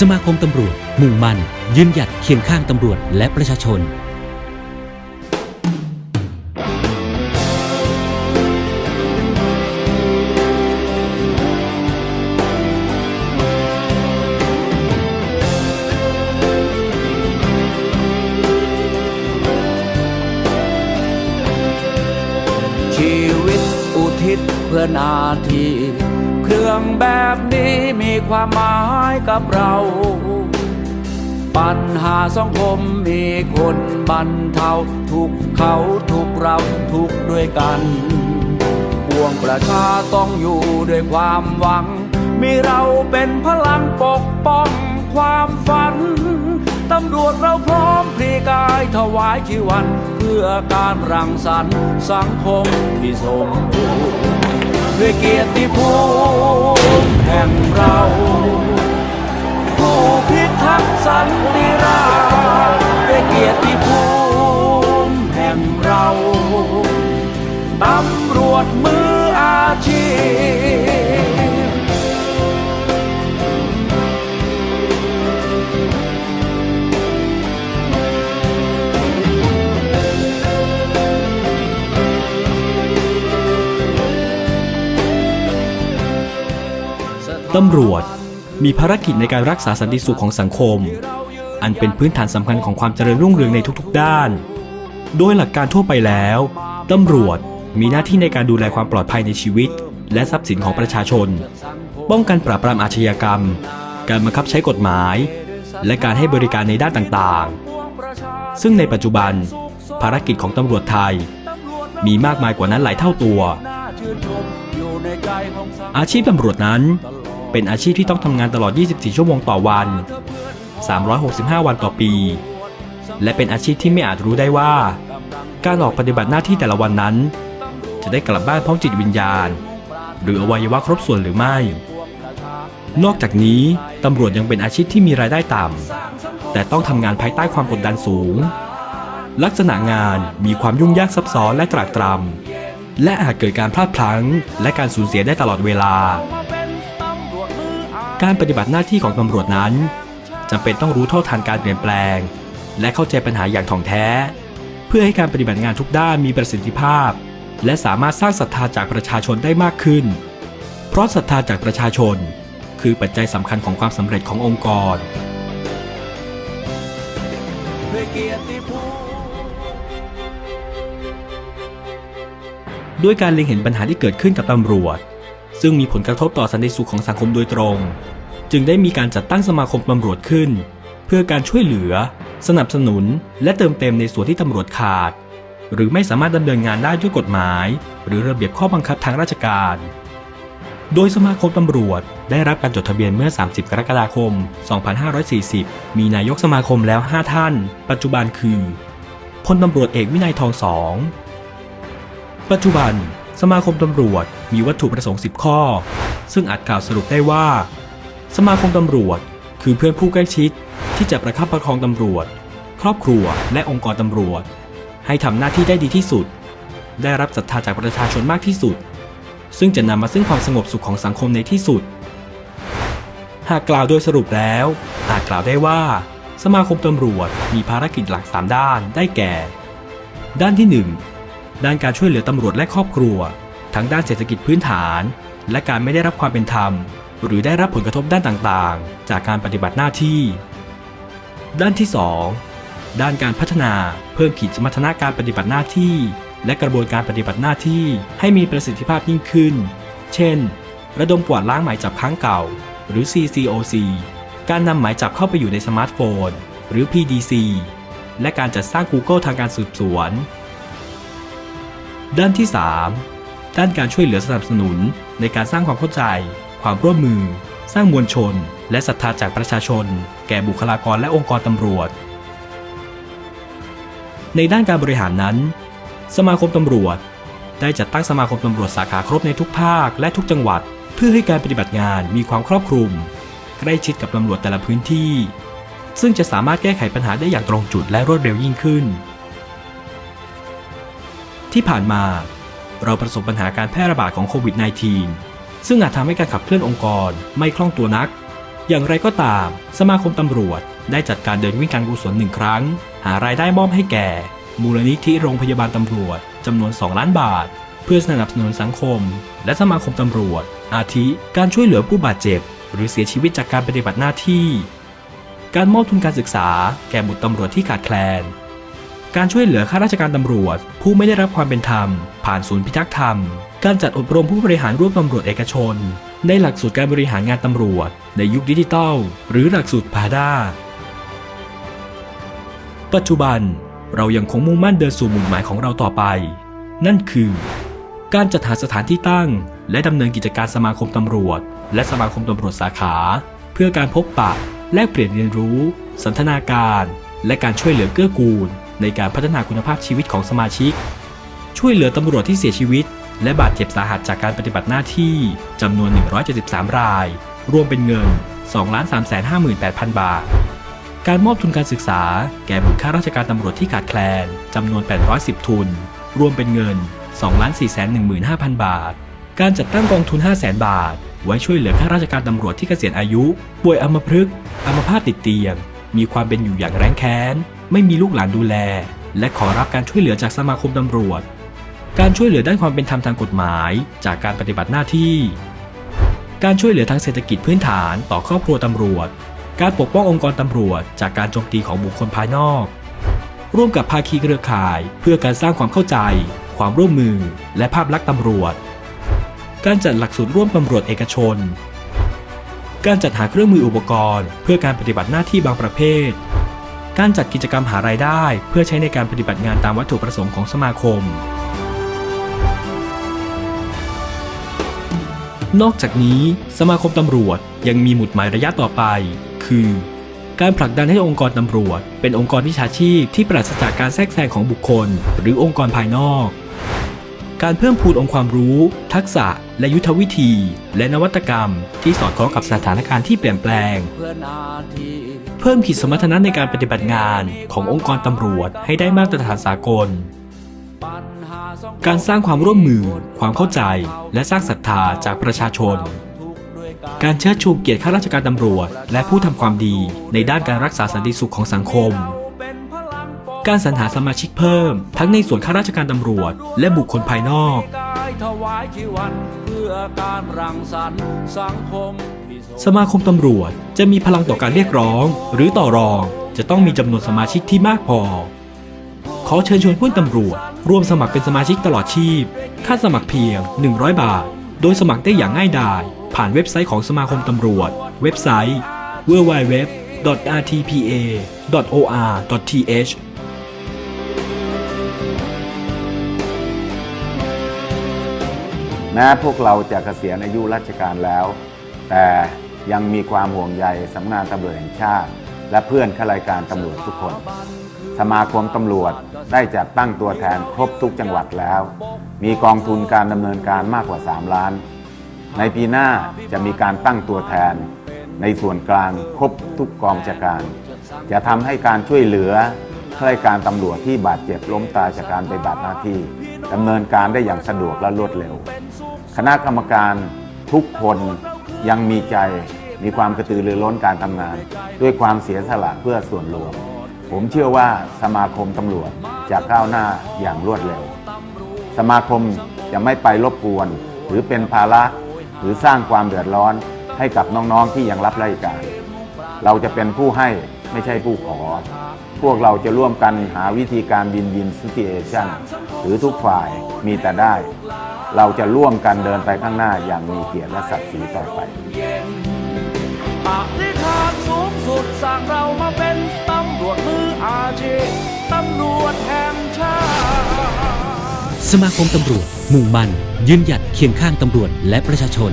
สมาคมตำรวจมุ่งมั่นยืนหยัดเคียงข้างตำรวจและประชาชน ชีวิตอุทิศเพื่อนาที รื่องแบบนี้มีความหมายกับเรา ปัญหาสังคมมีคนบรรเทาทุกเขาทุกเราทุกด้วยกันปวงประชาต้องอยู่ด้วยความหวัง มีเราเป็นพลังปกป้องความฝัน ตำรวจเราพร้อมพลีกายถวายชีวัน เพื่อการรังสรรค์สังคมที่สมบูรณ์ ด้วยเกียรติภูมิแห่งเรา ผู้พิทักษ์สันติราษ ตำรวจมีภารกิจในการรักษาสันติสุขของสังคม อันเป็นพื้นฐานสำคัญของความเจริญรุ่งเรืองในทุกๆด้าน โดยหลักการทั่วไปแล้วตำรวจมีหน้าที่ในการดูแลความปลอดภัยในชีวิต และทรัพย์สินของประชาชน ป้องกันปราบปรามอาชญากรรม การบังคับใช้กฎหมาย และการให้บริการในด้านต่างๆ ซึ่งในปัจจุบัน ภารกิจของตำรวจไทย มีมากมายกว่านั้นหลายเท่าตัว อาชีพตำรวจนั้น เป็นอาชีพที่ต้องทำงานตลอด 24 ชั่วโมงต่อวัน 365 วันต่อปี และเป็นอาชีพที่ไม่อาจรู้ได้ว่า การออกปฏิบัติหน้าที่แต่ละวันนั้น จะได้กลับบ้านพร้อมจิตวิญญาณ หรืออวัยวะครบส่วนหรือไม่ นอกจากนี้ตำรวจยังเป็นอาชีพที่มีรายได้ต่ำแต่ต้องทำงานภายใต้ความกดดันสูง ลักษณะงานมีความยุ่งยากซับซ้อนและตรากตรำและอาจเกิดการพลาดพลั้ง และการสูญเสียได้ตลอดเวลา การปฏิบัติหน้าที่ของตำรวจนั้นจำเป็นต้องรู้เท่าทันการเปลี่ยนแปลง และเข้าใจปัญหาอย่างถ่องแท้ เพื่อให้การปฏิบัติงานทุกด้านมีประสิทธิภาพ และสามารถสร้างศรัทธาจากประชาชนได้มากขึ้น เพราะศรัทธาจากประชาชน คือปัจจัยสำคัญของความสำเร็จขององค์กรด้วยเกียรติภูมิด้วยการเล็งเห็นปัญหาที่เกิดขึ้นกับตำรวจ ซึ่งมีผลกระทบต่อสันติสุขของสังคมโดยตรง จึงได้มีการจัดตั้งสมาคมตำรวจขึ้น เพื่อการช่วยเหลือ สนับสนุน และเติมเต็มในส่วนที่ตำรวจขาด หรือไม่สามารถดำเนินงานได้ด้วยกฎหมาย หรือระเบียบข้อบังคับทางราชการ โดยสมาคมตำรวจได้รับการจดทะเบียนเมื่อ 30 กรกฎาคม 2540 มีนายกสมาคมแล้ว 5 ท่าน ปัจจุบันคือพลตำรวจเอกวินัยทองสองปัจจุบัน สมาคมตำรวจมีวัตถุประสงค์ 10 ข้อ ซึ่งอาจกล่าวสรุปได้ว่า สมาคมตำรวจ คือเพื่อนผู้ใกล้ชิด ที่จะประคับประคองตำรวจ ครอบครัวและองค์กรตำรวจ ให้ทำหน้าที่ได้ดีที่สุด ได้รับศรัทธาจากประชาชนมากที่สุด ซึ่งจะนำมาซึ่งความสงบสุขของสังคมในที่สุด หากกล่าวโดยสรุปแล้ว อาจกล่าวได้ว่า สมาคมตำรวจมีภารกิจหลัก 3 ด้านได้แก่ ด้านที่ 1 ด้านการช่วยเหลือตำรวจและครอบครัว ทั้งด้านเศรษฐกิจพื้นฐาน และการไม่ได้รับความเป็นธรรม หรือได้รับผลกระทบด้านต่างๆ จากการปฏิบัติหน้าที่ ด้านที่ 2 ด้านการพัฒนาเพิ่มขีดสมรรถนะการปฏิบัติหน้าที่ และกระบวนการปฏิบัติหน้าที่ให้มีประสิทธิภาพยิ่งขึ้น เช่น ระดมกวาดล้างหมายจับครั้งเก่า หรือ CCOC การนำหมายจับเข้าไปอยู่ในสมาร์ทโฟน หรือ PDC และการจัดสร้าง Google ทางการสืบสวน ด้านที่ 3 ด้านการช่วยเหลือสนับสนุนในการสร้างความเข้าใจ ความร่วมมือ สร้างมวลชน และศรัทธาจากประชาชน แก่บุคลากรและองค์กรตำรวจ ในด้านการบริหารนั้น สมาคมตำรวจ ได้จัดตั้งสมาคมตำรวจสาขาครบในทุกภาคและทุกจังหวัด เพื่อให้การปฏิบัติงานมีความครอบคลุม ใกล้ชิดกับตำรวจแต่ละพื้นที่ ซึ่งจะสามารถแก้ไขปัญหาได้อย่างตรงจุดและรวดเร็วยิ่งขึ้น ที่ผ่านมา เราประสบปัญหาการแพร่ระบาดของโควิด -19 ซึ่งอาจทำให้การขับเคลื่อนองค์กรไม่คล่องตัวนัก อย่างไรก็ตาม สมาคมตำรวจได้จัดการเดินวิ่งการกุศลหนึ่งครั้ง หารายได้มอบให้แก่ มูลนิธิโรงพยาบาลตำรวจจำนวน 2 ล้านบาท เพื่อสนับสนุนสังคม และสมาคมตำรวจ อาทิการช่วยเหลือผู้บาดเจ็บ หรือเสียชีวิตจากการปฏิบัติหน้าที่ การมอบทุนการศึกษา แก่บุตรตำรวจที่ขาดแคลน การช่วยเหลือข้าราชการตำรวจ ผู้ไม่ได้รับความเป็นธรรม ผ่านศูนย์พิทักษ์ธรรม การจัดอบรมผู้บริหารร่วมตำรวจเอกชน ในหลักสูตรการบริหารงานตำรวจ ในยุคดิจิทัล หรือหลักสูตรพาด้าปัจจุบันเรายังคงมุ่งมั่นเดินสู่มุ่งหมายของเราต่อไป นั่นคือ การจัดหาสถานที่ตั้ง และดำเนินกิจการสมาคมตำรวจ และสมาคมตำรวจสาขา เพื่อการพบปะ แลกเปลี่ยนเรียนรู้ สันทนาการ และการช่วยเหลือเกื้อกูล ในการพัฒนาคุณภาพชีวิตของสมาชิก ช่วยเหลือตำรวจที่เสียชีวิต และบาดเจ็บสาหัสจากการปฏิบัติหน้าที่จำนวน 173 ราย รวมเป็นเงิน 2,358,000 บาท การมอบทุนการศึกษา แก่บุตรข้าราชการตำรวจที่ขาดแคลนจำนวน 810 ทุน รวมเป็นเงิน 2,415,000 บาท การจัดตั้งกองทุน 500,000 บาท ไว้ช่วยเหลือข้าราชการตำรวจที่เกษียณอายุ ป่วยอัมพฤกษ์อัมพาตติดเตียงมีความเป็นอยู่อย่างแร้นแค้น ไม่มีลูกหลานดูแล และขอรับการช่วยเหลือจากสมาคมตำรวจ การช่วยเหลือด้านความเป็นธรรมทางกฎหมาย จากการปฏิบัติหน้าที่ การช่วยเหลือทางเศรษฐกิจพื้นฐานต่อครอบครัวตำรวจ การปกป้ององค์กรตำรวจ จากการโจมตีของบุคคลภายนอก ร่วมกับภาคีเครือข่าย เพื่อการสร้างความเข้าใจ ความร่วมมือ และภาพลักษณ์ตำรวจ การจัดหลักสูตรร่วมตำรวจเอกชน การจัดหาเครื่องมืออุปกรณ์ เพื่อการปฏิบัติหน้าที่บางประเภท การจัดกิจกรรมหารายได้ เพื่อใช้ในการปฏิบัติงานตามวัตถุประสงค์ของสมาคม นอกจากนี้สมาคมตำรวจยังมีหมุดหมายระยะต่อไป คือ การผลักดันให้องค์กรตำรวจ เป็นองค์กรวิชาชีพที่ปราศจากการแทรกแซงของบุคคล หรือองค์กรภายนอก การเพิ่มพูนองค์ความรู้ ทักษะ และยุทธวิธี และนวัตกรรม ที่สอดคล้องกับสถานการณ์ที่เปลี่ยนแปลงเพื่อนาที เพิ่มขีดสมรรถนะในการปฏิบัติงานขององค์กรตำรวจให้ได้มาตรฐานสากล การสร้างความร่วมมือ ความเข้าใจ และสร้างศรัทธาจากประชาชน การเชิดชูเกียรติข้าราชการตำรวจ และผู้ทำความดีในด้านการรักษาสันติสุขของสังคม การสรรหาสมาชิกเพิ่ม ทั้งในส่วนข้าราชการตำรวจ และบุคคลภายนอกถวายชีวันเพื่อการรังสรรค์สังคม สมาคมตำรวจจะมีพลังต่อการเรียกร้อง หรือต่อรองจะต้องมีจำนวนสมาชิกที่มากพอ ขอเชิญชวนเพื่อนตำรวจ ร่วมสมัครเป็นสมาชิกตลอดชีพ ค่าสมัครเพียง 100 บาท โดยสมัครได้อย่างง่ายดาย ผ่านเว็บไซต์ของสมาคมตำรวจ เว็บไซต์ www.rtpa.or.th แม้พวกเราจะเกษียณอายุราชการแล้ว แต่ยังมีความห่วงใยสำนักงานตำรวจแห่งชาติ และเพื่อนข้าราชการตำรวจทุกคน สมาคมตำรวจได้จัดตั้งตัวแทนครบทุกจังหวัดแล้ว มีกองทุนการดำเนินการมากกว่า 3 ล้าน ในปีหน้าจะมีการตั้งตัวแทน ในส่วนกลางครบทุกกองจัดการ จะทำให้การช่วยเหลือข้าราชการตำรวจที่บาดเจ็บล้มตายจากการปฏิบัติหน้าที่ดำเนินการได้อย่างสะดวกและรวดเร็ว คณะกรรมการทุกคน ยังมีใจมีความกระตือรือร้นการทำงาน ด้วยความเสียสละเพื่อส่วนรวม ผมเชื่อว่าสมาคมตำรวจจะก้าวหน้าอย่างรวดเร็ว สมาคมจะไม่ไปรบกวน หรือเป็นภาระหรือสร้างความเดือดร้อนให้กับน้องๆที่ยังรับราชการ เราจะเป็นผู้ให้ไม่ใช่ผู้ขอ พวกเราจะร่วมกันหาวิธีการบินวินซิเ a ชันหรือทุกฝ่ายมีแต่ได้ เราจะร่วมกันเดินไปข้างหน้าอย่างมีเกียรติและศักดิ์ศรีต่อไปเย็นอธิษฐานสูงสุดสั่งเรามาเป็นตำรวจมืออาชีพตำรวจแห่งชาติสมาคมตำรวจ มุ่งมั่นยืนหยัดเคียงข้างตำรวจและประชาชน